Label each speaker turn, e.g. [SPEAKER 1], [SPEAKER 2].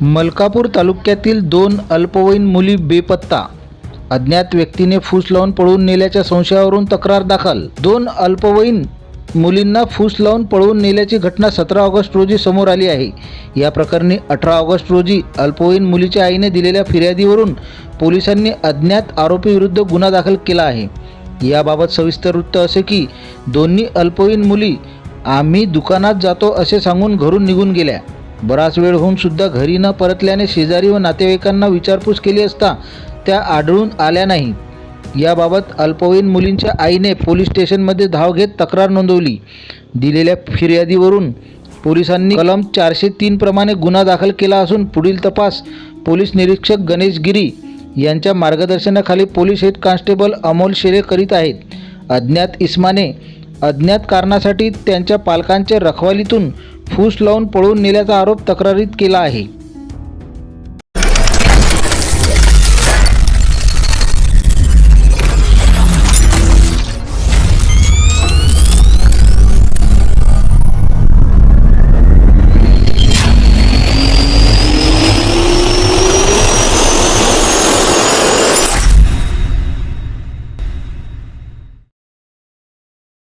[SPEAKER 1] मलकापूर तालुक्यातील दोन अल्पवयीन मुली बेपत्ता. अज्ञात व्यक्तीने फूस लावून पळवून नेल्याच्या संशयावरून तक्रार दाखल. दोन अल्पवयीन मुलींना फूस लावून पळवून नेल्याची घटना सतरा ऑगस्ट रोजी समोर आली आहे. या प्रकरणी अठरा ऑगस्ट रोजी अल्पवयीन मुलीच्या आईने दिलेल्या फिर्यादीवरून पोलिसांनी अज्ञात आरोपीविरुद्ध गुन्हा दाखल केला आहे. याबाबत सविस्तर वृत्त असे की दोन्ही अल्पवयीन मुली आम्ही दुकानात जातो असे सांगून घरून निघून गेल्या. बराच वेळ होऊन सुद्धा घरी न परतल्याने शेजारी व नातेवाईकांना विचारपूस केली असता त्या आढळून आल्या नाही. याबाबत अल्पवयीन मुलींच्या आईने पोलीस स्टेशनमध्ये धाव घेत तक्रार नोंदवली. दिलेल्या फिर्यादीवरून पोलिसांनी कलम चारशे तीन प्रमाणे गुन्हा दाखल केला असून पुढील तपास पोलीस निरीक्षक गणेश गिरी यांच्या मार्गदर्शनाखाली पोलीस हेड कॉन्स्टेबल अमोल शेरे करीत आहेत. अज्ञात इस्माने अज्ञात कारणासाठी त्यांच्या पालकांच्या रखवालीतून फूस लावून पळून नेल्याचा आरोप तक्रारीत केला आहे.